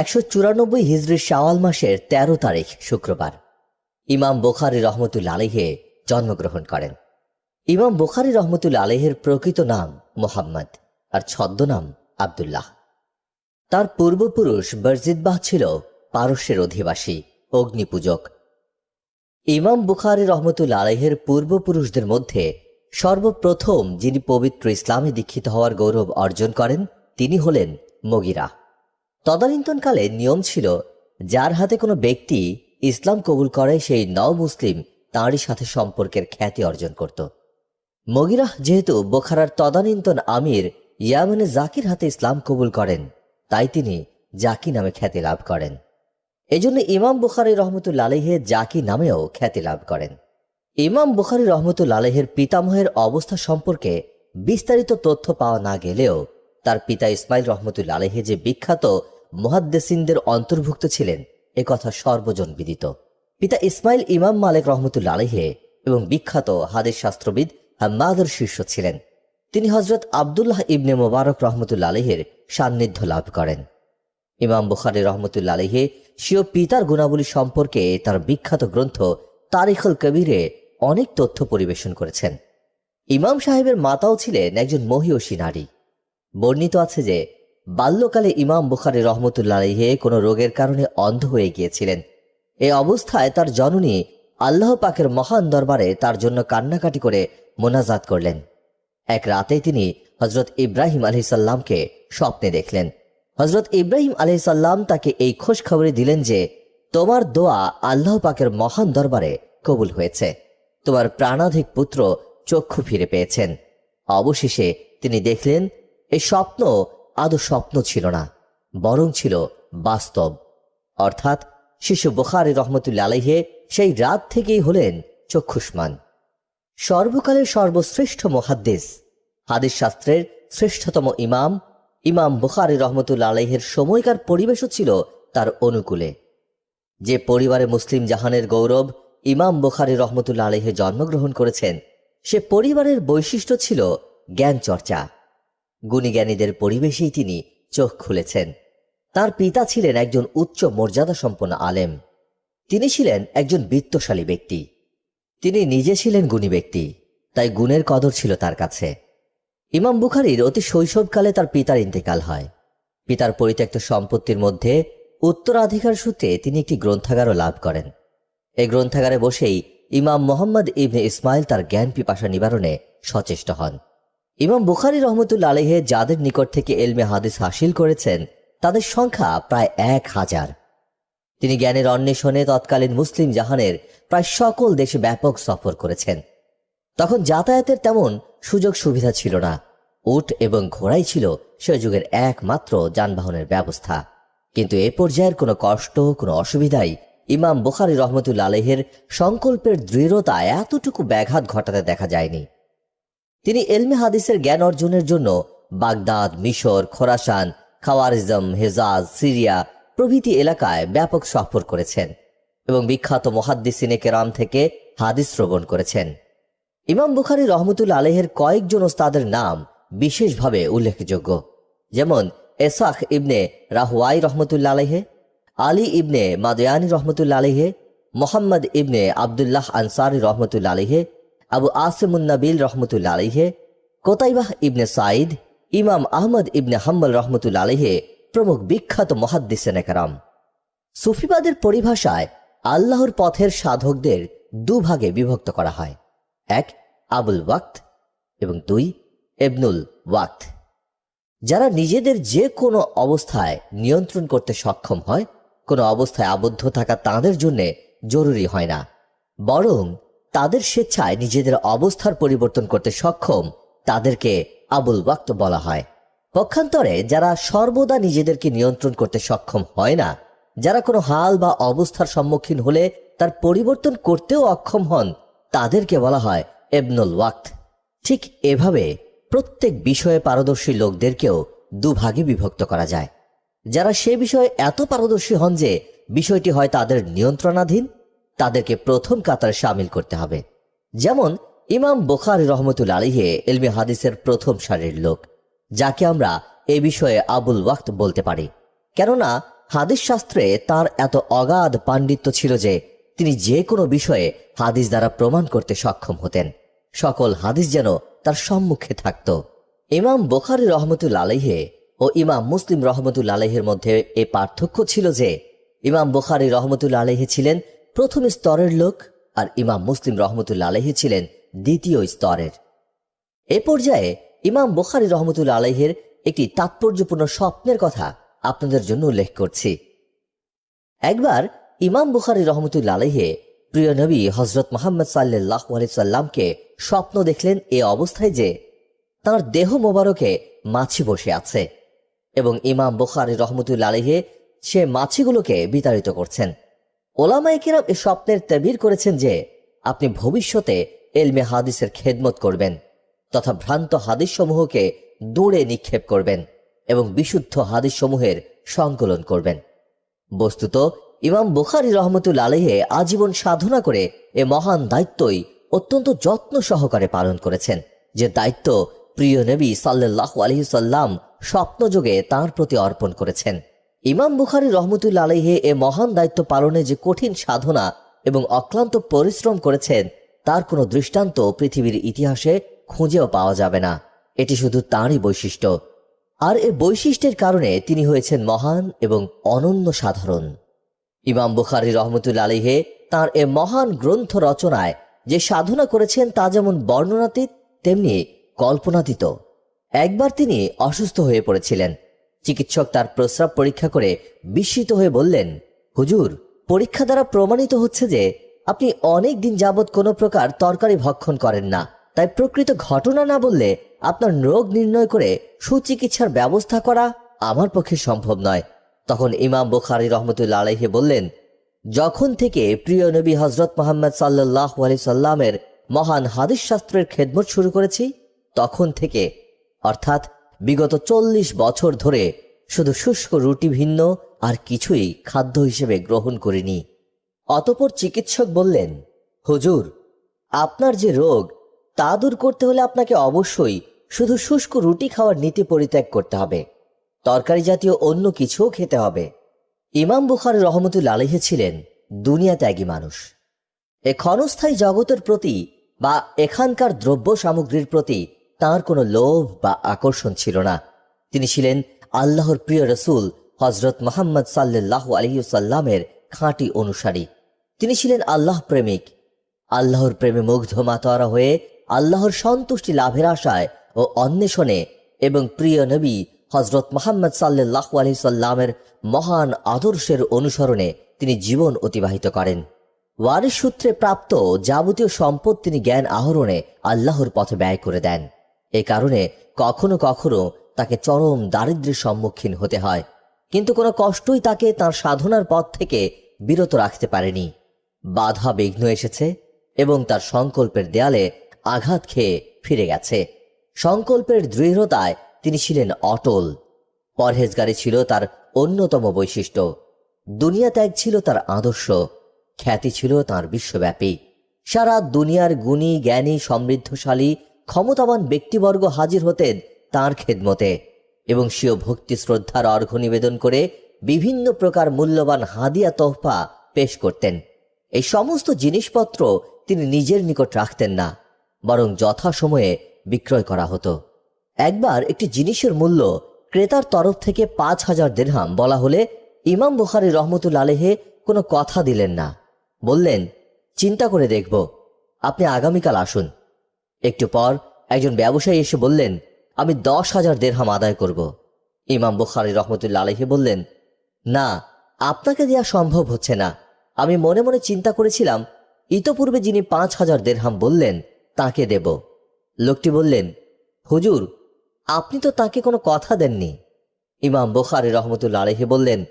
একশো চুরানব্বই হিজড়ির শাওয়াল মাসের ১৩ তারিখ, শুক্রবার। ইমাম বোখারি রহমতুল্লা আলহে জন্মগ্রহণ করেন। ইমাম বোখারি রহমতুল্লা আলহের প্রকৃত নাম মোহাম্মদ, আর ছদ্মনাম আবদুল্লাহ। তার পূর্বপুরুষ বরজিদবাহ ছিল পারস্যের অধিবাসী, অগ্নিপূজক। ইমাম বুখারি রহমতুল্লা আলহের পূর্বপুরুষদের মধ্যে সর্বপ্রথম যিনি পবিত্র ইসলামে দীক্ষিত হওয়ার গৌরব অর্জন করেন, তিনি হলেন মগিরা। তদানীন্তনকালে নিয়ম ছিল, যার হাতে কোনো ব্যক্তি ইসলাম কবুল করে সেই নও মুসলিম তাঁরই সাথে সম্পর্কের খ্যাতি অর্জন করত। মগিরাহ যেহেতু বোখারার তদানীন্তন আমির ইয়ামেনে জাকির হাতে ইসলাম কবুল করেন, তাই তিনি জাকি নামে খ্যাতি লাভ করেন। এজন্য ইমাম বুখারি রহমতুল্লা আলহে জাকি নামেও খ্যাতি লাভ করেন। ইমাম বুখারি রহমতুল্লা আলহের পিতামহের অবস্থা সম্পর্কে বিস্তারিত তথ্য পাওয়া না গেলেও তার পিতা ইসমাইল রহমতুল্লা আলহে যে বিখ্যাত মুহাদ্দেসিনদের অন্তর্ভুক্ত ছিলেন। এ কথা সর্বজন বিদিত। পিতা ইসমাইল ইমাম মালিক রহমতুল্লা আলহে এবং বিখ্যাত হাদিস শাস্ত্রবিদ হাম্মাদের শীর্ষ ছিলেন। তিনি হজরত আবদুল্লাহ ইবনে মোবারক রহমতুল্লা আলহের সান্নিধ্য লাভ করেন। ইমাম বুখারি রহমতুল্লা আলহে স্বীয় পিতার গুণাবলী সম্পর্কে তার বিখ্যাত গ্রন্থ তারিখুল কবিরে অনেক তথ্য পরিবেশন করেছেন। ইমাম সাহেবের মাতাও ছিলেন একজন মহিয়সী নারী। বর্ণিত আছে যে বাল্যকালে ইমাম বুখারি রহমতুল্লা আলহে কোনো রোগের কারণে অন্ধ হয়ে গিয়েছিলেন। এ অবস্থায় তার জননী আল্লাহ পাকের মহান দরবারে তার জন্য কান্নাকাটি করে মোনাজাত করলেন। এক রাতে তিনি হজরত ইব্রাহিম আলহিসাল্লামকে স্বপ্নে দেখলেন। হজরত ইব্রাহিম আলহিসাল্লাম তাকে এই খোঁজ খবরে দিলেন যে, তোমার দোয়া আল্লাহ পাকের মহান দরবারে কবুল হয়েছে। তোমার প্রাণাধিক পুত্র চক্ষু ফিরে পেয়েছেন। অবশেষে তিনি দেখলেন এই স্বপ্ন আদৌ স্বপ্ন ছিল না, বরং ছিল বাস্তব। অর্থাৎ শিশু বুখারি রহমতুল্লা আলহে সেই রাত থেকেই হলেন চক্ষুষ্মান। সর্বকালের সর্বশ্রেষ্ঠ মহাদ্দেশ হাদিস শাস্ত্রের শ্রেষ্ঠতম ইমাম ইমাম বুখারি রহমতুল্লা আলহের সময়কার পরিবেশও ছিল তার অনুকূলে। যে পরিবারে মুসলিম জাহানের গৌরব ইমাম বুখারি রহমতুল্লা আলহে জন্মগ্রহণ করেছেন, সে পরিবারের বৈশিষ্ট্য ছিল জ্ঞান চর্চা গুণীজ্ঞানীদের পরিবেশেই তিনি চোখ খুলেছেন। তার পিতা ছিলেন একজন উচ্চ মর্যাদা সম্পন্ন আলেম। তিনি ছিলেন একজন বিত্তশালী ব্যক্তি। তিনি নিজে ছিলেন গুণী ব্যক্তি, তাই গুণের কদর ছিল তার কাছে। ইমাম বুখারির অতি শৈশবকালে তার পিতার ইন্তেকাল হয়। পিতার পরিত্যক্ত সম্পত্তির মধ্যে উত্তরাধিকার সূত্রে তিনি একটি গ্রন্থাগারও লাভ করেন। এই গ্রন্থাগারে বসেই ইমাম মোহাম্মদ ইবনে ইসমাইল তার জ্ঞান পিপাসা নিবারণে সচেষ্ট হন। ইমাম বুখারি রহমতুল্লা আলহে যাদের নিকট থেকে এলমে হাদিস হাসিল করেছেন, তাদের সংখ্যা প্রায় এক হাজার। তিনি জ্ঞানের অন্বেষণে তৎকালীন মুসলিম জাহানের প্রায় সকল দেশে ব্যাপক সফর করেছেন। তখন যাতায়াতের তেমন সুযোগ সুবিধা ছিল না। উট এবং ঘোড়াই ছিল সে যুগের একমাত্র যানবাহনের ব্যবস্থা। কিন্তু এ পর্যায়ের কোনো কষ্ট, কোনো অসুবিধাই ইমাম বুখারি রহমতুল্লা আলহের সংকল্পের দৃঢ়তা এতটুকু ব্যাঘাত ঘটাতে দেখা যায়নি। তিনি এলমে হাদিসের জ্ঞান অর্জনের জন্য বাগদাদ, মিশর, খোরাসান, খাওয়ারিজম, হেজাজ, সিরিয়া প্রভৃতি এলাকায় ব্যাপক সফর করেছেন এবং বিখ্যাত মহাদ্দিসিনে কেরাম থেকে হাদিস শ্রবণ করেছেন। ইমাম বুখারি রহমতুল্লা আলহের কয়েকজন ওস্তাদের নাম বিশেষভাবে উল্লেখযোগ্য, যেমন এসাখ ইবনে রাহুয়াই রহমতুল্লা আলহে আলী ইবনে মাদয়ানি রহমতুল্লা আলহে মোহাম্মদ ইবনে আবদুল্লাহ আনসারি রহমতুল্লা আলহে আবু আসিমুন্নাবিল রহমতুল্লা আলহে কোতাইবাহ ইবনে সাইদ ইমাম আহমদ ইবনে হাম্বল রহমতুল্লা আলহে প্রমুখ বিখ্যাত মহাদ্দিসেন একরাম। সুফিবাদের পরিভাষায় আল্লাহর পথের সাধকদের দুভাগে বিভক্ত করা হয়। এক, আবুল ওয়াক্ত এবং দুই এবনুল ওয়াক্ত। যারা নিজেদের যে কোনো অবস্থায় নিয়ন্ত্রণ করতে সক্ষম হয়, কোনো অবস্থায় আবদ্ধ থাকা তাদের জন্য জরুরি হয় না। বরং তাদের স্বেচ্ছায় নিজেদের অবস্থার পরিবর্তন করতে সক্ষম তাদেরকে আবুল ওয়াক্ত বলা হয়। পক্ষান্তরে যারা সর্বদা নিজেদেরকে নিয়ন্ত্রণ করতে সক্ষম হয় না, যারা কোনো হাল বা অবস্থার সম্মুখীন হলে তার পরিবর্তন করতেও অক্ষম হন, তাদেরকে বলা হয় এবনুল ওয়াক্ত। ঠিক এভাবে প্রত্যেক বিষয়ে পারদর্শী লোকদেরকেও দুভাগে বিভক্ত করা যায়। যারা সে বিষয়ে এত পারদর্শী হন যে বিষয়টি হয় তাদের নিয়ন্ত্রণাধীন তাদেরকে প্রথম কাতারে সামিল করতে হবে। যেমন, ইমাম বোখারি রহমতুল আলিহে এলমি হাদিসের প্রথম সারির লোক, যাকে আমরা এ বিষয়ে আবুল ওয়াক্ত বলতে পারি। কেননা, হাদিস শাস্ত্রে তার এত অগাধ পাণ্ডিত্য ছিল যে তিনি যে কোনো বিষয়ে হাদিস দ্বারা প্রমাণ করতে সক্ষম হতেন। সকল হাদিস যেন তার সম্মুখে থাকত। ইমাম বোখারি রহমতুল আলহে ও ইমাম মুসলিম রহমতুল আলহের মধ্যে এ পার্থক্য ছিল যে, ইমাম বোখারি রহমতুল আলহে ছিলেন প্রথম স্তরের লোক আর ইমাম মুসলিম রহমতুল আলহে ছিলেন দ্বিতীয় স্তরের। এ পর্যায়ে ইমাম বোখারি রহমতুল আলহের একটি তাৎপর্যপূর্ণ স্বপ্নের কথা আপনাদের জন্য উল্লেখ করছি। একবার ইমাম বুখারি রহমতুল আলহে প্রিয় নবী হজরত মোহাম্মদ সাল্লাহ সাল্লামকে স্বপ্ন দেখলেন এ অবস্থায় যে তার দেহ মোবারকে মাছি বসে আছে এবং ইমাম বুখারি রহমতুল আলহে সে মাছিগুলোকে বিতাড়িত করছেন। ওলামাই কিরাম এ স্বপ্নের তেবির করেছেন যে, আপনি ভবিষ্যতে এলমে হাদিসের খেদমত করবেন তথা ভ্রান্ত হাদিস সমূহকে দূরে নিক্ষেপ করবেন এবং বিশুদ্ধ হাদিস সমূহের সংকলন করবেন। বস্তুত, ইমাম বুখারি রহমতুল আলহে আজীবন সাধনা করে এ মহান দায়িত্বই অত্যন্ত যত্ন সহকারে পালন করেছেন, যে দায়িত্ব প্রিয় নবী সাল্লাহ আলহিসাল্লাম স্বপ্নযোগে তাঁর প্রতি অর্পণ করেছেন। ইমাম বুখারি রহমতুল আলহে এ মহান দায়িত্ব পালনে যে কঠিন সাধনা এবং অক্লান্ত পরিশ্রম করেছেন, তার কোনো দৃষ্টান্ত পৃথিবীর ইতিহাসে খুঁজেও পাওয়া যাবে না। এটি শুধু তাঁরই বৈশিষ্ট্য। আর এ বৈশিষ্ট্যের কারণে তিনি হয়েছেন মহান এবং অনন্য সাধারণ। ইমাম বুখারি রহমতুল আলিহে তার এ মহান গ্রন্থ রচনায় যে সাধনা করেছেন, তা যেমন বর্ণনাতীত, তেমনি কল্পনাতীত। একবার তিনি অসুস্থ হয়ে পড়েছিলেন। চিকিৎসক তার প্রস্রাব পরীক্ষা করে বিস্মিত হয়ে বললেন, হুজুর, পরীক্ষা দ্বারা প্রমাণিত হচ্ছে যে আপনি অনেক দিন যাবৎ কোনো প্রকার তরকারি ভক্ষণ করেন না। তাই প্রকৃত ঘটনা না বললে আপনার রোগ নির্ণয় করে সুচিকিৎসার ব্যবস্থা করা আমার পক্ষে সম্ভব নয়। তখন ইমাম বুখারি রহমতুল্লা আলহে বললেন, যখন থেকে প্রিয় নবী হজরত মোহাম্মদ সাল্লাহ আলি সাল্লামের মহান হাদিস শাস্ত্রের খেদমত শুরু করেছি, তখন থেকে, অর্থাৎ বিগত চল্লিশ বছর ধরে শুধু শুষ্ক রুটি ভিন্ন আর কিছুই খাদ্য হিসেবে গ্রহণ করিনি। অতপর চিকিৎসক বললেন, হুজুর, আপনার যে রোগ, তা দূর করতে হলে আপনাকে অবশ্যই শুধু শুষ্ক রুটি খাওয়ার নীতি পরিত্যাগ করতে হবে। তরকারি জাতীয় অন্য কিছুও খেতে হবে। ইমাম বুখার রহমতুল আলহে ছিলেন দুনিয়া ত্যাগী মানুষ। এ ক্ষণস্থায়ী জগতের প্রতি বা এখানকার দ্রব্য সামগ্রীর প্রতি তার কোনো লোভ বা আকর্ষণ ছিল না। তিনি ছিলেন আল্লাহর প্রিয় রসুল হজরত মোহাম্মদ সাল্লাহ আলহিউসাল্লামের খাঁটি অনুসারী। তিনি ছিলেন আল্লাহ প্রেমিক। আল্লাহর প্রেমে মুগ্ধ মাতোয়ারা হয়ে আল্লাহর সন্তুষ্টি লাভের আশায় ও অন্বেষণে এবং প্রিয় নবী হজরত মোহাম্মদ সাল্লাহ আলি সাল্লামের মহান আদর্শের অনুসরণে তিনি জীবন অতিবাহিত করেন। ওয়ারিস সূত্রে প্রাপ্ত যাবতীয় সম্পদ তিনি জ্ঞান আহরণে আল্লাহর পথে ব্যয় করে দেন। এ কারণে কখনো কখনো তাকে চরম দারিদ্র্যের সম্মুখীন হতে হয়। কিন্তু কোনো কষ্টই তাকে তার সাধনার পথ থেকে বিরত রাখতে পারেনি। বাধা বিঘ্ন এসেছে এবং তার সংকল্পের দেয়ালে আঘাত খেয়ে ফিরে গেছে। সংকল্পের দৃঢ়তায় তিনি ছিলেন অটল। পরহেজগারি ছিল তার অন্যতম বৈশিষ্ট্য। দুনিয়া ত্যাগ ছিল তার আদর্শ। খ্যাতি ছিল তার বিশ্বব্যাপী। সারা দুনিয়ার গুণী, জ্ঞানী, সমৃদ্ধশালী ক্ষমতাবান ব্যক্তিবর্গ হাজির হতেন তার খেদমতে। এবং স্বীয় ভক্তি শ্রদ্ধার অর্ঘ্য নিবেদন করে বিভিন্ন প্রকার মূল্যবান হাদিয়া তোহফা পেশ করতেন। এই সমস্ত জিনিসপত্র তিনি নিজের নিকট রাখতেন না, বরং যথাসময়ে বিক্রয় করা হতো। একবার একটি জিনিসের মূল্য ক্রেতার তরফ থেকে পাঁচ হাজার দেড়হাম বলা হলে ইমাম বুখারি রহমতুল আলেহে কোনো কথা দিলেন না। বললেন, চিন্তা করে দেখব। আপনি আগামীকাল আসুন। একটু পর একজন ব্যবসায়ী এসে বললেন, আমি দশ হাজার দেড়হাম আদায় করব। ইমাম বুখারি রহমতুল্লা আলহি বললেন, না, আপনাকে দেওয়া সম্ভব হচ্ছে না। আমি মনে মনে চিন্তা করেছিলাম, ইতপূর্বে যিনি পাঁচ হাজার দেড়হাম বললেন, তাকে দেব। লোকটি বললেন, হুজুর, আপনি তো তাকে কোনো কথা দেননি। ইমাম বুখারি রহমতুল্লা আলহি বললেন,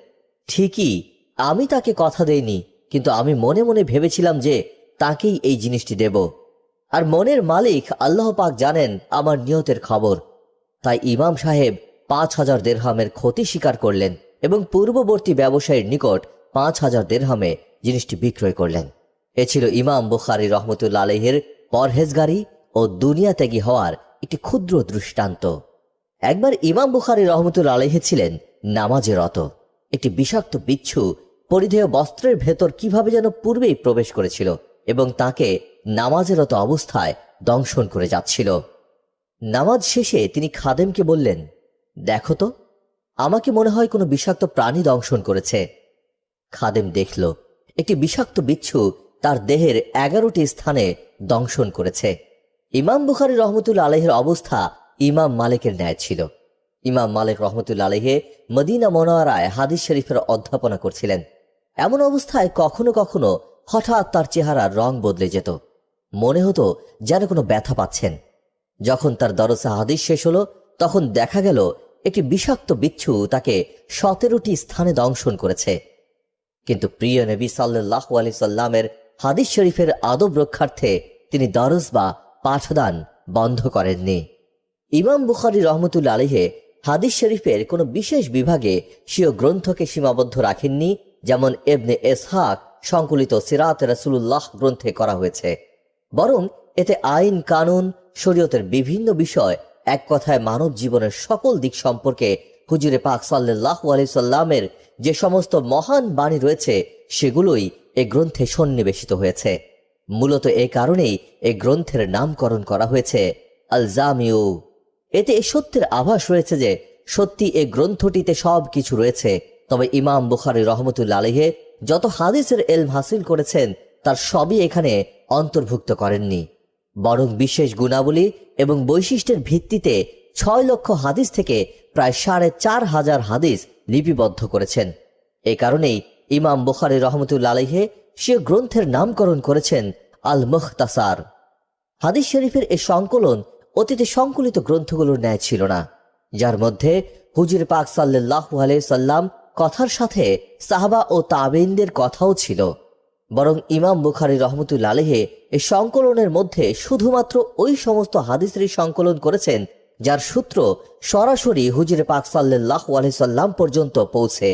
ঠিকই, আমি তাকে কথা দেইনি, কিন্তু আমি মনে মনে ভেবেছিলাম যে তাকেই এই জিনিসটি দেব। আর মনের মালিক আল্লাহ পাক জানেন আমার নিয়তের খবর। তাই ইমাম সাহেব পাঁচ হাজার দেড়হামের ক্ষতি স্বীকার করলেন এবং পূর্ববর্তী ব্যবসায়ীর নিকট পাঁচ হাজার দেড়হামে জিনিসটি বিক্রয় করলেন। এ ছিল ইমাম বুখারি রহমতুল্লা আলহের পরহেজগারি ও দুনিয়া ত্যাগী হওয়ার একটি ক্ষুদ্র দৃষ্টান্ত। একবার ইমাম বুখারি রহমতুল আলহে ছিলেন নামাজে রত। একটি বিষাক্ত বিচ্ছু পরিধেয় বস্ত্রের ভেতর কীভাবে যেন পূর্বেই প্রবেশ করেছিল এবং তাকে নামাজেরত অবস্থায় দংশন করে যাচ্ছিল। নামাজ শেষে তিনি খাদেমকে বললেন, দেখো তো, আমাকে মনে হয় কোনো বিষাক্ত প্রাণী দংশন করেছে। খাদেম দেখল, একটি বিষাক্ত বিচ্ছু তার দেহের এগারোটি স্থানে দংশন করেছে। ইমাম বুখারি রহমতুল আলহের অবস্থা ইমাম মালিকের ন্যায় ছিল। ইমাম মালিক রহমতুল্লা আলহে মদিনা মনোয়ারায় হাদিস শরীফের অধ্যাপনা করছিলেন। এমন অবস্থায় কখনো কখনো হঠাৎ তার চেহারার রং বদলে যেত। মনে হতো যেন কোনো ব্যথা পাচ্ছেন। যখন তার দরসা হাদিস শেষ হলো, তখন দেখা গেল একটি বিষাক্ত বিচ্ছু তাকে সতেরোটি স্থানে দংশন করেছে। কিন্তু প্রিয় নবী সাল্লাহ আলি সাল্লামের হাদিস শরীফের আদব রক্ষার্থে তিনি দরজ বা পাঠদান বন্ধ করেননি। ইমাম বুখারি রহমতুল্লা আলিহে হাদিস শরীফের কোনো বিশেষ বিভাগে স্বীয় গ্রন্থকে সীমাবদ্ধ রাখেননি, যেমন এবনে এসহাক সংকলিত সিরাত রসুল্লাহ গ্রন্থে করা হয়েছে। বরং এতে আইন, কানুন, শরীয়তের বিভিন্ন বিষয়, এক কথায় মানব জীবনের সকল দিক সম্পর্কে হুজুরে পাক সাল্লাহ আলি সাল্লামের যে সমস্ত মহান বাণী রয়েছে, সেগুলোই এ গ্রন্থে সন্নিবেশিত হয়েছে। মূলত এ কারণেই এ গ্রন্থের নামকরণ করা হয়েছে আল জামিউ এতে এ সত্যের আভাস রয়েছে যে, সত্যি এ গ্রন্থটিতে সব কিছু রয়েছে। তবে ইমাম বুখারি রহমতুল্লা আলহে যত হাদিসের এলম হাসিল করেছেন, তার সবই এখানে অন্তর্ভুক্ত করেননি। বরং বিশেষ গুণাবলী এবং বৈশিষ্ট্যের ভিত্তিতে ছয় লক্ষ হাদিস থেকে প্রায় সাড়ে চার হাজার হাদিস লিপিবদ্ধ করেছেন। এ কারণেই ইমাম বুখারি রহমতুল্লা আলহে সে গ্রন্থের নামকরণ করেছেন আল মুখতাসার হাদিস শরীফের এ সংকলন অতীতে সংকলিত গ্রন্থগুলোর ন্যায় ছিল না। যার মধ্যে হুজুর পাক সাল্লাহ সাল্লাম কথার সাথে সাহাবা ও তাবেইনদের কথাও ছিল। বরং ইমাম বুখারি রহমতুল্লা আলহে এই সংকলনের মধ্যে শুধুমাত্র ওই সমস্ত হাদিসেরই সংকলন করেছেন, যার সূত্র সরাসরি হুজুর পাক সাল্লাহ সাল্লাম পর্যন্ত পৌঁছে।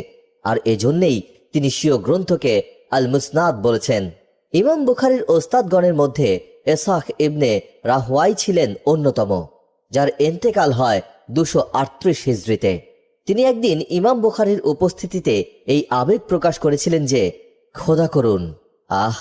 আর এজন্যেই তিনি স্বীয় গ্রন্থকে আল মুসনাদ বলেছেন। ইমাম বুখারির ওস্তাদগণের মধ্যে এসাহ ইবনে রাহওয়াই ছিলেন অন্যতম, যার এন্তেকাল হয় দুশো আটত্রিশ হিজড়িতে তিনি একদিন ইমাম বুখারির উপস্থিতিতে এই আবেগ প্রকাশ করেছিলেন যে খোদা করুন। আহ,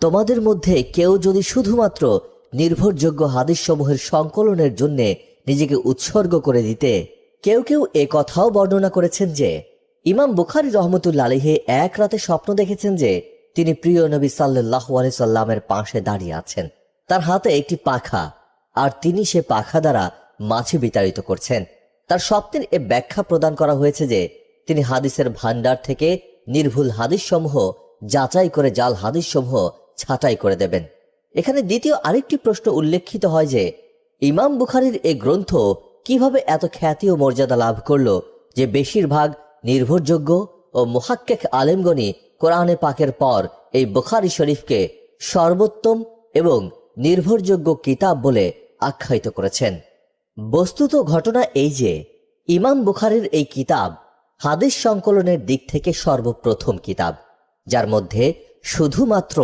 তোমাদের মধ্যে কেউ যদি শুধুমাত্র নির্ভরযোগ্য হাদিসসমূহের সংকলনের জন্য নিজেকে উৎসর্গ করে দিতে, কেউ কেউ এ কথাও বর্ণনা করেছেন যে, ইমাম বুখারি রহমতুল্লা আলহে এক রাতে স্বপ্ন দেখেছেন যে, তিনি প্রিয় নবী সাল্লাহ সাল্লামের পাশে দাঁড়িয়ে আছেন। তার হাতে একটি পাখা, আর তিনি সে পাখা দ্বারা মাছি বিতাড়িত করছেন। তার স্বপ্নের এ ব্যাখ্যা প্রদান করা হয়েছে যে, তিনি হাদিসের ভান্ডার থেকে নির্ভুল হাদিসসমূহ যাচাই করে জাল হাদিসসমূহ ছাঁটাই করে দেবেন। এখানে দ্বিতীয় আরেকটি প্রশ্ন উল্লেখিত হয় যে, ইমাম বুখারির এ গ্রন্থ কীভাবে এত খ্যাতি ও মর্যাদা লাভ করল যে বেশিরভাগ নির্ভরযোগ্য ও মোহাক্কেক আলেমগণি কোরআনে পাকের পর এই বুখারি শরীফকে সর্বোত্তম এবং নির্ভরযোগ্য কিতাব বলে আখ্যায়িত করেছেন। বস্তুত ঘটনা এই যে, ইমাম বুখারির এই কিতাব হাদিস সংকলনের দিক থেকে সর্বপ্রথম কিতাব। যার মধ্যে শুধুমাত্র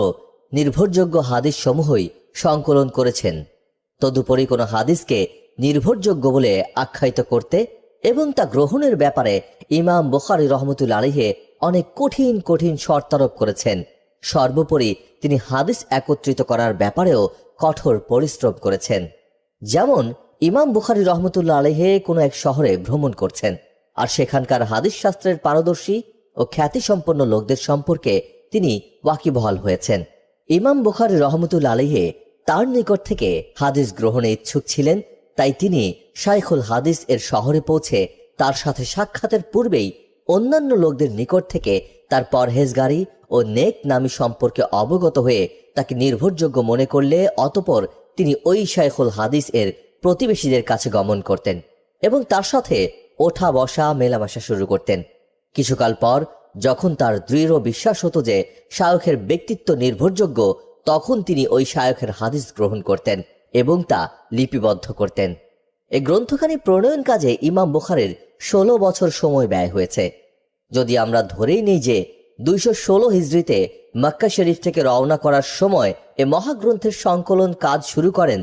নির্ভরযোগ্য হাদিস সমূহই সংকলন করেছেন। তদুপরি কোনো হাদিসকে নির্ভরযোগ্য বলে আখ্যায়িত করতে এবং তা গ্রহণের ব্যাপারে ইমাম বুখারি রহমতুল আলিহে অনেক কঠিন কঠিন শর্তারোপ করেছেন। সর্বোপরি তিনি হাদিস একত্রিত করার ব্যাপারেও কঠোর পরিশ্রম করেছেন। যেমন ইমাম বুখারি রহমতুল্লা আলহে কোনো এক শহরে ভ্রমণ করছেন, আর সেখানকার হাদিস শাস্ত্রের পারদর্শী ও খ্যাতিসম্পন্ন লোকদের সম্পর্কে তিনি ওয়াকিবহাল হয়েছেন। ইমাম বুখারি রহমতুল্লা আলহে তার নিকট থেকে হাদিস গ্রহণে ইচ্ছুক ছিলেন, তাই তিনি শাইখুল হাদিস এর শহরে পৌঁছে তার সাথে সাক্ষাতের পূর্বেই অন্যান্য লোকদের নিকট থেকে তার পরহেজগারি ও নেক নামি সম্পর্কে অবগত হয়ে তাকে নির্ভরযোগ্য মনে করলে অতপর তিনি ওই শাইখুল হাদিস এর প্রতিবেশীদের কাছে গমন করতেন এবং তার সাথে ওঠা বসা মেলামেশা শুরু করতেন। কিছুকাল পর, যখন তার দৃঢ় বিশ্বাস হতো যে শায়কের ব্যক্তিত্ব নির্ভরযোগ্য, তখন তিনি ওই শায়কের হাদিস গ্রহণ করতেন এবং তা লিপিবদ্ধ করতেন। এই গ্রন্থখানি প্রণয়ন কাজে ইমাম বুখারের ষোলো বছর সময় ব্যয় হয়েছে। যদি আমরা ধরেই নেই যে দুইশো ষোলো হিজড়িতে মক্কা শরীফ থেকে রওনা করার সময় এ মহাগ্রন্থের সংকলন কাজ শুরু করেন,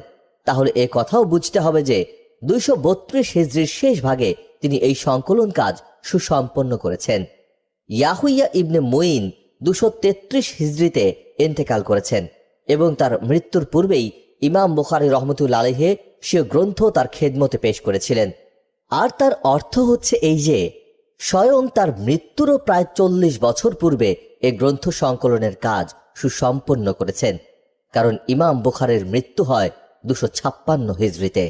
তাহলে এ কথাও বুঝতে হবে যে দুইশো বত্রিশ হিজড়ির শেষ ভাগে তিনি এই সংকলন কাজ সুসম্পন্ন করেছেন। ইয়াহুইয়া ইবনে মঈন দুশো তেত্রিশ হিজড়িতে ইন্তেকাল করেছেন এবং তার মৃত্যুর পূর্বেই ইমাম বুখারি রহমতুল আলহে সে গ্রন্থ তার খেদমতে পেশ করেছিলেন। আর তার অর্থ হচ্ছে এই যে, স্বয়ং তার মৃত্যুরও প্রায় চল্লিশ বছর পূর্বে এ গ্রন্থ সংকলনের কাজ সুসম্পন্ন করেছেন, কারণ ইমাম বুখারের মৃত্যু হয় দুশো ছাপ্পান্ন হিজড়িতে।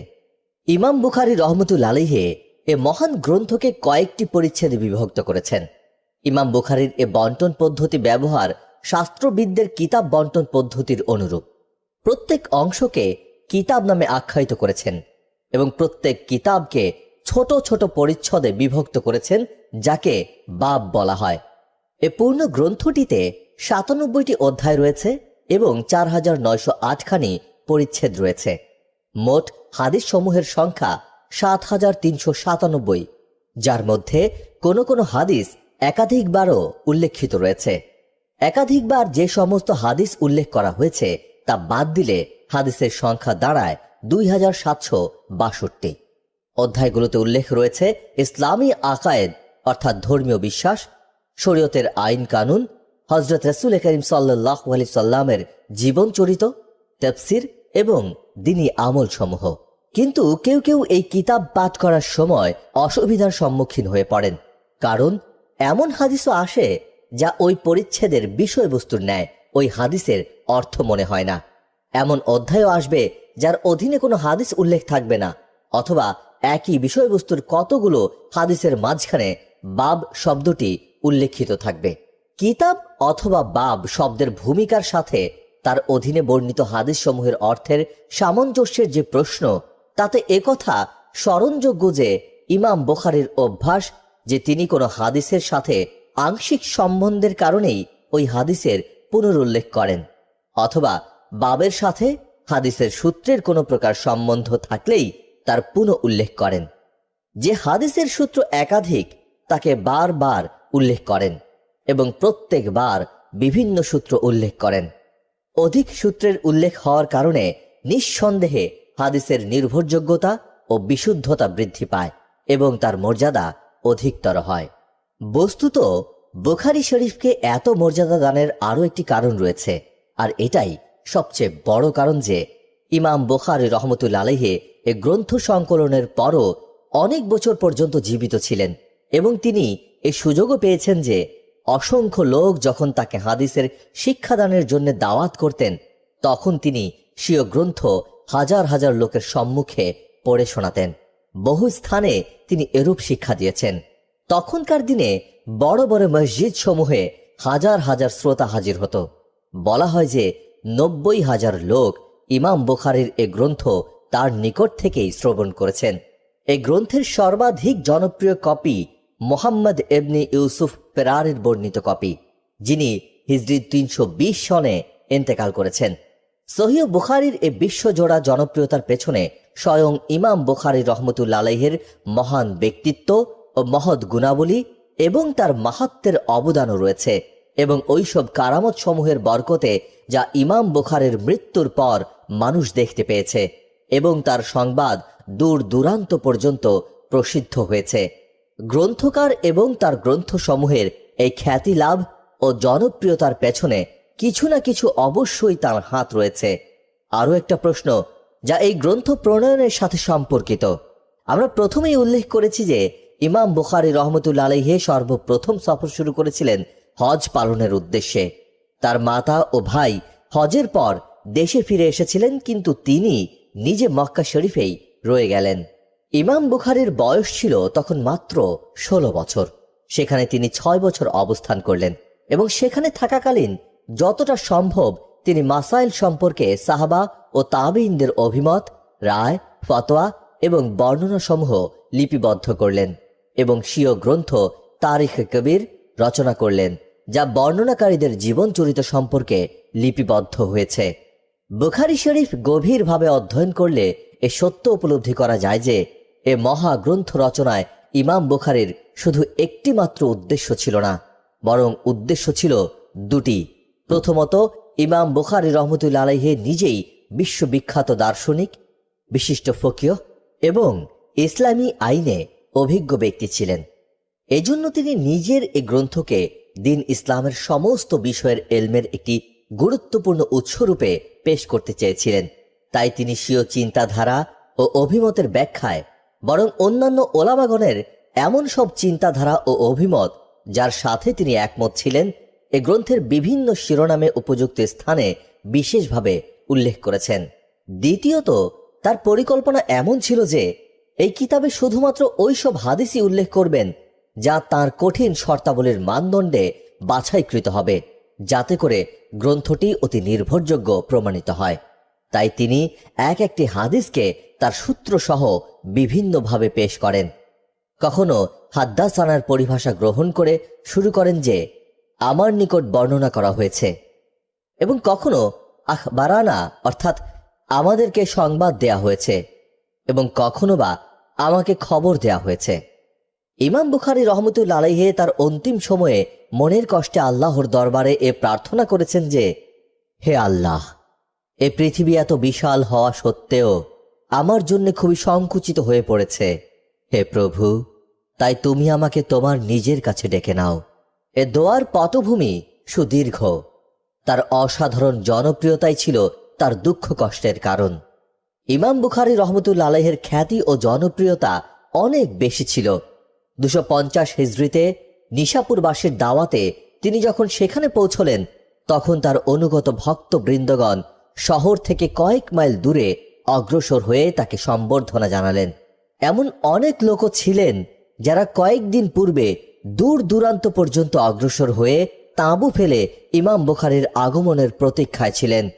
ইমাম বুখারি রহমতুল আলিহে এ মহান গ্রন্থকে কয়েকটি পরিচ্ছেদে বিভক্ত করেছেন। ইমাম বুখারির এ বন্টন পদ্ধতি ব্যবহার শাস্ত্রবিদদের কিতাব বন্টন পদ্ধতির অনুরূপ। প্রত্যেক অংশকে কিতাব নামে আখ্যায়িত করেছেন এবং প্রত্যেক কিতাবকে ছোট ছোট পরিচ্ছদে বিভক্ত করেছেন, যাকে বাব বলা হয়। এ পূর্ণ গ্রন্থটিতে সাতানব্বইটি অধ্যায় রয়েছে এবং চার হাজার নয়শো আটখানি পরিচ্ছেদ রয়েছে। মোট হাদিস সমূহের সংখ্যা সাত হাজার তিনশো সাতানব্বই, যার মধ্যে কোনো কোনো হাদিস একাধিকবারও উল্লেখিত রয়েছে। একাধিকবার যে সমস্ত হাদিস উল্লেখ করা হয়েছে, তা বাদ দিলে হাদিসের সংখ্যা দাঁড়ায় দুই হাজার সাতশো বাষট্টি। অধ্যায়গুলোতে উল্লেখ রয়েছে ইসলামী আকায়েদ, অর্থাৎ ধর্মীয় বিশ্বাস, শরীয়তের আইন কানুন হজরত রসুল করিম সাল্লাহ আলি সাল্লামের জীবন চরিত তফসির এবং দিনী আমল সমূহ কিন্তু কেউ কেউ এই কিতাব পাঠ করার সময় অসুবিধার সম্মুখীন হয়ে পড়েন। কারণ এমন হাদিসও আসে যা ওই পরিচ্ছেদের বিষয়বস্তুর ন্যায় ওই হাদিসের অর্থ মনে হয় না। এমন অধ্যায়ও আসবে যার অধীনে কোনো হাদিস উল্লেখ থাকবে না, অথবা একই বিষয়বস্তুর কতগুলো হাদিসের মাঝখানে বাব শব্দটি উল্লেখিত থাকবে। কিতাব অথবা বাব শব্দের ভূমিকার সাথে তার অধীনে বর্ণিত হাদিস সমূহের অর্থের সামঞ্জস্যের যে প্রশ্ন তাতে একথা স্মরণযোগ্য যে ইমাম বোখারের অভ্যাস যে তিনি কোনো হাদিসের সাথে আংশিক সম্বন্ধের কারণেই ওই হাদিসের পুনরুল্লেখ করেন, অথবা বাবের সাথে হাদিসের সূত্রের কোনো প্রকার সম্বন্ধ থাকলেই তার পুনঃ উল্লেখ করেন। যে হাদিসের সূত্র একাধিক, তাকে বারবার উল্লেখ করেন এবং প্রত্যেকবার বিভিন্ন সূত্র উল্লেখ করেন। অধিক সূত্রের উল্লেখ হওয়ার কারণে নিঃসন্দেহে হাদিসের নির্ভরযোগ্যতা ও বিশুদ্ধতা বৃদ্ধি পায় এবং তার মর্যাদা অধিকতর হয়। বস্তুত, বুখারি শরীফকে এত মর্যাদা দানের আরও একটি কারণ রয়েছে, আর এটাই সবচেয়ে বড় কারণ যে ইমাম বুখারি রহমতুল আলহে এ গ্রন্থ সংকলনের পরও অনেক বছর পর্যন্ত জীবিত ছিলেন এবং তিনি এ সুযোগও পেয়েছেন যে অসংখ্য লোক যখন তাকে হাদিসের শিক্ষাদানের জন্য দাওয়াত করতেন, তখন তিনি স্বীয় গ্রন্থ হাজার হাজার লোকের সম্মুখে পড়ে শোনাতেন। বহু স্থানে তিনি এরূপ শিক্ষা দিয়েছেন। তখনকার দিনে বড় বড় মসজিদ সমূহে হাজার হাজার শ্রোতা হাজির হতো। বলা হয় যে নব্বই হাজার লোক ইমাম বুখারির এ গ্রন্থ তার নিকট থেকেই শ্রবণ করেছেন। এই গ্রন্থের সর্বাধিক জনপ্রিয় কপি মোহাম্মদ এবনি ইউসুফ পেরারের বর্ণিত কপি, যিনি হিজরি তিনশো বিশ সনে ইন্তেকাল করেছেন। সহিহ বুখারির এ বিশ্বজোড়া জনপ্রিয়তার পেছনে স্বয়ং ইমাম বুখারি রহমতুল্লা আলাইহের মহান ব্যক্তিত্ব ও মহৎ গুণাবলী এবং তার মাহাত্মের অবদানও রয়েছে এবং ওইসব কারামত সমূহের বরকতে যা ইমাম বুখারের মৃত্যুর পর মানুষ দেখতে পেয়েছে এবং তার সংবাদ দূর দূরান্ত পর্যন্ত প্রসিদ্ধ হয়েছে। গ্রন্থকার এবং তার গ্রন্থসমূহের এই খ্যাতি লাভ ও জনপ্রিয়তার পেছনে কিছু না কিছু অবশ্যই তার হাত রয়েছে। আরও একটা প্রশ্ন, যা এই গ্রন্থ প্রণয়নের সাথে সম্পর্কিত। আমরা প্রথমেই উল্লেখ করেছি যে, ইমাম বুখারি রহমতুল্লা আলহে সর্বপ্রথম সফর শুরু করেছিলেন হজ পালনের উদ্দেশ্যে। তার মাতা ও ভাই হজের পর দেশে ফিরে এসেছিলেন, কিন্তু তিনি নিজে মক্কা শরীফেই রয়ে গেলেন। ইমাম বুখারির বয়স ছিল তখন মাত্র ষোলো বছর। সেখানে তিনি ছয় বছর অবস্থান করলেন এবং সেখানে থাকাকালীন যতটা সম্ভব তিনি মাসাইল সম্পর্কে সাহাবা ও তাবিনদের অভিমত, রায়, ফতোয়া এবং বর্ণনাসমূহ লিপিবদ্ধ করলেন এবং স্বীয় গ্রন্থ তারিখ কবির রচনা করলেন, যা বর্ণনাকারীদের জীবন চরিত সম্পর্কে লিপিবদ্ধ হয়েছে। বুখারি শরীফ গভীরভাবে অধ্যয়ন করলে এ সত্য উপলব্ধি করা যায় যে, এ মহাগ্রন্থ রচনায় ইমাম বুখারির শুধু একটি মাত্র উদ্দেশ্য ছিল না, বরং উদ্দেশ্য ছিল দুটি। প্রথমত, ইমাম বুখারি রহমতুল্লা আলাইহে নিজেই বিশ্ববিখ্যাত দার্শনিক, বিশিষ্ট ফকিয় এবং ইসলামী আইনে অভিজ্ঞ ব্যক্তি ছিলেন। এজন্য তিনি নিজের এই গ্রন্থকে দিন ইসলামের সমস্ত বিষয়ের এলমের একটি গুরুত্বপূর্ণ উৎসরূপে পেশ করতে চেয়েছিলেন। তাই তিনি স্বীয় চিন্তাধারা ও অভিমতের ব্যাখ্যায় বরং অন্যান্য ওলামাগণের এমন সব চিন্তাধারা ও অভিমত যার সাথে তিনি একমত ছিলেন এ গ্রন্থের বিভিন্ন শিরোনামে উপযুক্ত স্থানে বিশেষভাবে উল্লেখ করেছেন। দ্বিতীয়ত, তার পরিকল্পনা এমন ছিল যে, এই কিতাবে শুধুমাত্র ওই সব হাদিসই উল্লেখ করবেন, যা তার কঠিন শর্তাবলীর মানদণ্ডে বাছাইকৃত হবে, যাতে করে গ্রন্থটি অতি নির্ভরযোগ্য প্রমাণিত হয়। তাই তিনি এক একটি হাদিসকে তার সূত্রসহ বিভিন্নভাবে পেশ করেন। কখনো হাদ্দাসানার পরিভাষা গ্রহণ করে শুরু করেন যে আমার নিকট বর্ণনা করা হয়েছে। এবং কখনো আখবারানা, অর্থাৎ আমাদেরকে সংবাদ দেয়া হয়েছে, এবং কখনো বা আমাকে খবর দেয়া হয়েছে। ইমাম বুখারি রহমতুল্লা আলাইহে তার অন্তিম সময়ে মনের কষ্টে আল্লাহর দরবারে এ প্রার্থনা করেছেন যে, হে আল্লাহ, এ পৃথিবী এত বিশাল হওয়া সত্ত্বেও আমার জন্য খুবই সংকুচিত হয়ে পড়েছে। হে প্রভু, তাই তুমি আমাকে তোমার নিজের কাছে ডেকে নাও। এ দোয়ার পটভূমি সুদীর্ঘ। তার অসাধারণ জনপ্রিয়তাই ছিল তার দুঃখ কষ্টের কারণ। ইমাম বুখারি রহমতুল্লা আলহের খ্যাতি ও জনপ্রিয়তা অনেক বেশি ছিল। দুশো পঞ্চাশ হিজড়িতে নিশাপুরবাসীর দাওয়াতে তিনি যখন সেখানে পৌঁছলেন, তখন তার অনুগত ভক্ত বৃন্দগণ শহর থেকে কয়েক মাইল দূরে অগ্রসর হয়ে তাকে সম্বর্ধনা জানালেন। এমন অনেক লোকও ছিলেন যারা কয়েকদিন পূর্বে দূর দূরান্ত পর্যন্ত অগ্রসর হয়ে তাঁবু ফেলে ইমাম বুখারির আগমনের প্রতীক্ষায় ছিলেন।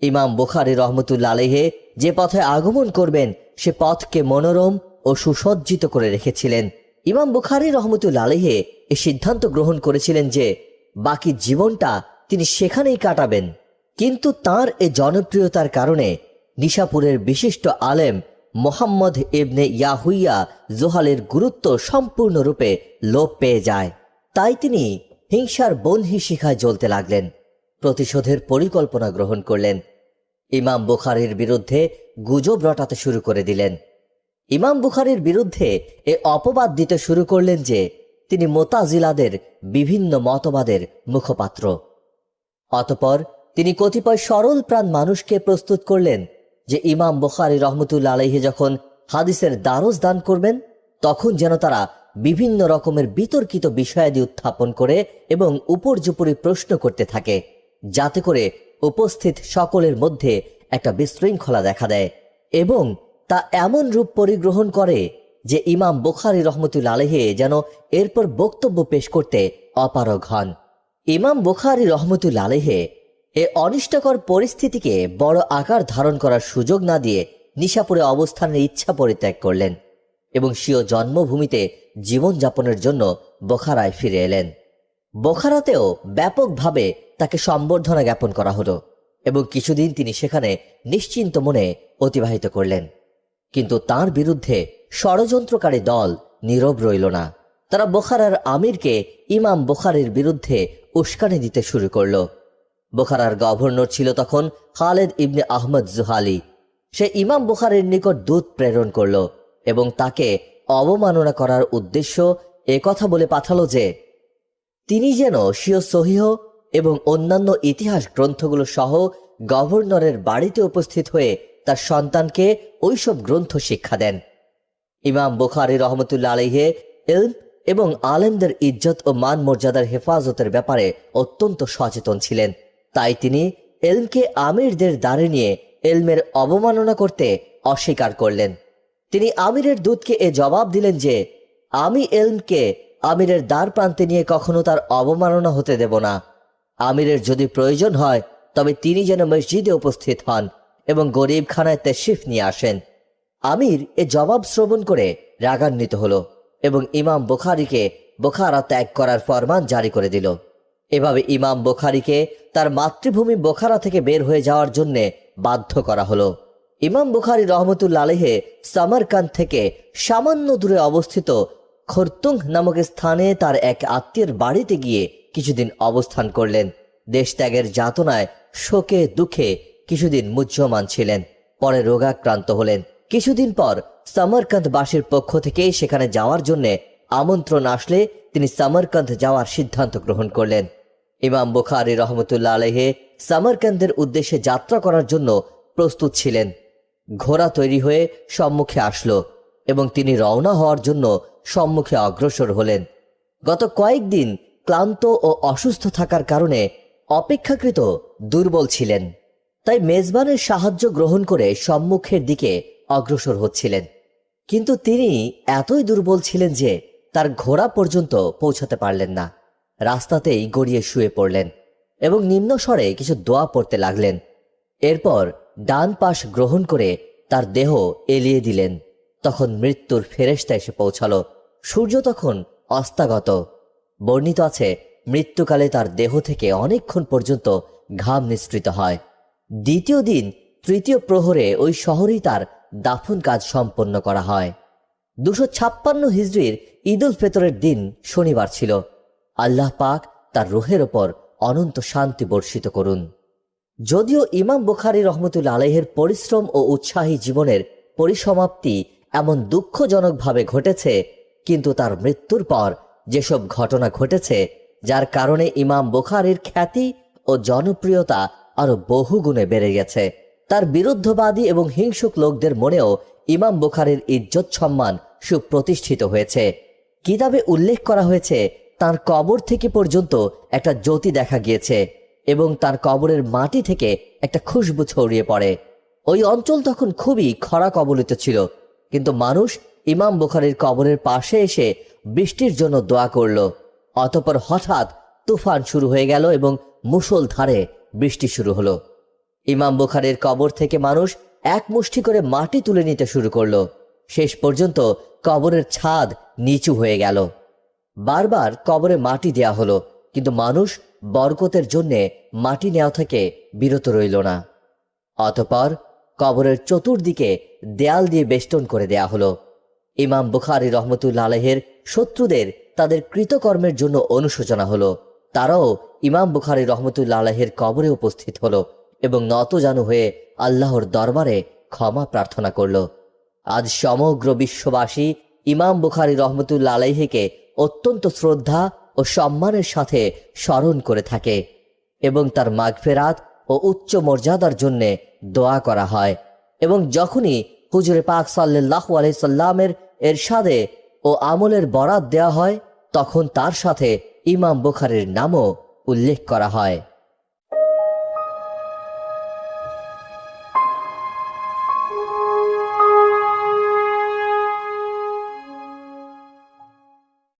ইমাম বুখারি রহমতুল্লা আলহে যে পথে আগমন করবেন, সে পথকে মনোরম ও সুসজ্জিত করে রেখেছিলেন। ইমাম বুখারি রহমতুল্লা আলহে এ সিদ্ধান্ত গ্রহণ করেছিলেন যে, বাকি জীবনটা তিনি সেখানেই কাটাবেন। কিন্তু তার এ জনপ্রিয়তার কারণে নিশাপুরের বিশিষ্ট আলেম মোহাম্মদ ইবনে ইয়াহুইয়া জোহালের গুরুত্ব সম্পূর্ণরূপে লোপ পেয়ে যায়। তাই তিনি হিংসার বনহি শিখায় জ্বলতে লাগলেন, প্রতিশোধের পরিকল্পনা গ্রহণ করলেন। ইমাম বুখারির বিরুদ্ধে গুজব রটাতে শুরু করে দিলেন। ইমাম বুখারির বিরুদ্ধে এ অপবাদ দিতে শুরু করলেন যে তিনি মোতাজিলাদের বিভিন্ন মতবাদের মুখপাত্র। অতপর তিনি কতিপয় সরল প্রাণ মানুষকে প্রস্তুত করলেন যে ইমাম বুখারি রহমতুল্লা আলহি যখন হাদিসের দ্বারজ দান করবেন, তখন যেন তারা বিভিন্ন রকমের বিতর্কিত বিষয়াদি উত্থাপন করে এবং উপর্যুপরি প্রশ্ন করতে থাকে, যাতে করে উপস্থিত সকলের মধ্যে একটা বিশৃঙ্খলা দেখা দেয় এবং তা এমন রূপ পরিগ্রহণ করে যে ইমাম বুখারি রহমতুল আলহে যেন এরপর বক্তব্য পেশ করতে অপারগ হন। ইমাম বুখারি রহমতুল আলহে এ অনিষ্টকর পরিস্থিতিকে বড় আকার ধারণ করার সুযোগ না দিয়ে নিশাপুরে অবস্থানের ইচ্ছা পরিত্যাগ করলেন এবং স্বীয় জন্মভূমিতে জীবনযাপনের জন্য বোখারায় ফিরে এলেন। বোখারাতেও ব্যাপকভাবে তাকে সম্বর্ধনা জ্ঞাপন করা হলো এবং কিছুদিন তিনি সেখানে নিশ্চিন্ত মনে অতিবাহিত করলেন। কিন্তু তার বিরুদ্ধে ষড়যন্ত্রকারী দল নীরব রইল না। তারা বোখারার আমিরকে ইমাম বোখারের বিরুদ্ধে উস্কানি দিতে শুরু করল। বোখারার গভর্নর ছিল তখন খালেদ ইবনে আহমদ জুহালি। সে ইমাম বুখারের নিকট দূত প্রেরণ করল এবং তাকে অবমাননা করার উদ্দেশ্য এ কথা বলে পাঠালো যে, তিনি যেন স্বীয় সহিহ এবং অন্যান্য ইতিহাস গ্রন্থগুলো সহ গভর্নরের বাড়িতে উপস্থিত হয়ে তার সন্তানকে ওইসব গ্রন্থ শিক্ষা দেন। ইমাম বুখারি রহমতুল্লা আলহে এলম এবং আলেমদের ইজ্জত ও মান মর্যাদার হেফাজতের ব্যাপারে অত্যন্ত সচেতন ছিলেন। তাই তিনি এলমকে আমিরদের দ্বারে নিয়ে এলমের অবমাননা করতে অস্বীকার করলেন। তিনি আমিরের দূতকে এ জবাব দিলেন যে, আমি এলমকে আমিরের দ্বার প্রান্তে নিয়ে কখনো তার অবমাননা হতে দেব না। আমিরের যদি প্রয়োজন হয়, তবে তিনি যেন মসজিদে উপস্থিত হন এবং গরিবখানায় তেশিফ নিয়ে আসেন। আমির এ জবাব শ্রবণ করে রাগান্বিত হল এবং ইমাম বুখারিকে বোখারা ত্যাগ করার ফরমান জারি করে দিল। এভাবে ইমাম বোখারিকে তার মাতৃভূমি বোখারা থেকে বের হয়ে যাওয়ার জন্যে বাধ্য করা হলো। ইমাম বুখারি রহমতুল্লা আলহে সামারকান্দ থেকে সামান্য দূরে অবস্থিত খরতুং নামক স্থানে তার এক আত্মীয়ের বাড়িতে গিয়ে কিছুদিন অবস্থান করলেন। দেশ ত্যাগের যাতনায় শোকে দুঃখে কিছুদিন মুহ্যমান ছিলেন, পরে রোগাক্রান্ত হলেন। কিছুদিন পর সামারকান্দবাসীর পক্ষ থেকে সেখানে যাওয়ার জন্যে আমন্ত্রণ আসলে তিনি সামারকান্দ যাওয়ার সিদ্ধান্ত গ্রহণ করলেন। ইমাম বুখারি রহমতুল্লাহ আলহে সামারকান্দের উদ্দেশ্যে যাত্রা করার জন্য প্রস্তুত ছিলেন। ঘোড়া তৈরি হয়ে সম্মুখে আসলো এবং তিনি রওনা হওয়ার জন্য সম্মুখে অগ্রসর হলেন। গত কয়েকদিন ক্লান্ত ও অসুস্থ থাকার কারণে অপেক্ষাকৃত দুর্বল ছিলেন, তাই মেজবানের সাহায্য গ্রহণ করে সম্মুখের দিকে অগ্রসর হচ্ছিলেন। কিন্তু তিনি এতই দুর্বল ছিলেন যে তার ঘোড়া পর্যন্ত পৌঁছাতে পারলেন না। রাস্তাতেই গড়িয়ে শুয়ে পড়লেন এবং নিম্ন স্বরে কিছু দোয়া পড়তে লাগলেন। এরপর ডান পাশ গ্রহণ করে তার দেহ এলিয়ে দিলেন। তখন মৃত্যুর ফেরেস্তা এসে পৌঁছালো। সূর্য তখন অস্তাগত। বর্ণিত আছে, মৃত্যুকালে তার দেহ থেকে অনেকক্ষণ পর্যন্ত ঘাম নিঃসৃত হয়। দ্বিতীয় দিন তৃতীয় প্রহরে ওই শহরেই তার দাফন কাজ সম্পন্ন করা হয়। দুশো ছাপ্পান্ন হিজড়ির ঈদুল ফেতরের দিন শনিবার ছিল। আল্লাহ পাক তার রোহের ওপর অনন্ত শান্তি বর্ষিত করুন। যদিও ইমাম বুখারি রহমতুল্লা আলহের পরিশ্রম ও উৎসাহী জীবনের পরিসমাপ্তি এমন দুঃখজনকভাবে ঘটেছে, কিন্তু তার মৃত্যুর পর যেসব ঘটনা ঘটেছে, যার কারণে ইমাম বুখারির খ্যাতি ও জনপ্রিয়তা আরও বহুগুণে বেড়ে গেছে। তার বিরুদ্ধবাদী এবং হিংসুক লোকদের মনেও ইমাম বুখারির ইজ্জত সম্মান সুপ্রতিষ্ঠিত হয়েছে। কিতাবে উল্লেখ করা হয়েছে, তার কবর থেকে পর্যন্ত একটা জ্যোতি দেখা গিয়েছে এবং তার কবরের মাটি থেকে একটা খুশবু ছড়িয়ে পড়ে। ওই অঞ্চল তখন খুবই খরা কবলিত ছিল, কিন্তু মানুষ ইমাম বুখারির কবরের পাশে এসে বৃষ্টির জন্য দোয়া করল। অতপর হঠাৎ তুফান শুরু হয়ে গেল এবং মুষলধারে বৃষ্টি শুরু হলো। ইমাম বুখারের কবর থেকে মানুষ এক মুষ্টি করে মাটি তুলে নিতে শুরু করল। শেষ পর্যন্ত কবরের ছাদ নিচু হয়ে গেল। বারবার কবরে মাটি দেয়া হলো, কিন্তু মানুষ বরকতের জন্যে মাটি নেওয়া থেকে বিরত রইল না। অতপর কবরের চতুর্দিকে দেয়াল দিয়ে বেষ্টন করে দেয়া হলো। ইমাম বুখারি রহমতুল্লা আলহের শত্রুদের তাদের কৃতকর্মের জন্য অনুশোচনা হলো। তারাও ইমাম বুখারি রহমতুল্লা আলহের কবরে উপস্থিত হলো এবং নতজানু হয়ে আল্লাহর দরবারে ক্ষমা প্রার্থনা করল। আজ সমগ্র বিশ্ববাসী ইমাম বুখারি রহমতুল্লা আলাইহিকে অত্যন্ত শ্রদ্ধা ও সম্মানের সাথে স্মরণ করে থাকে এবং তার মাগফেরাত ও উচ্চ মর্যাদার জন্যে দোয়া করা হয় এবং যখনই হুজুরে পাক সাল্লাহ আলাইসাল্লামের এরশাদে ও আমলের বরাত দেওয়া হয়, তখন তার সাথে ইমাম বুখারির নামও উল্লেখ করা হয়।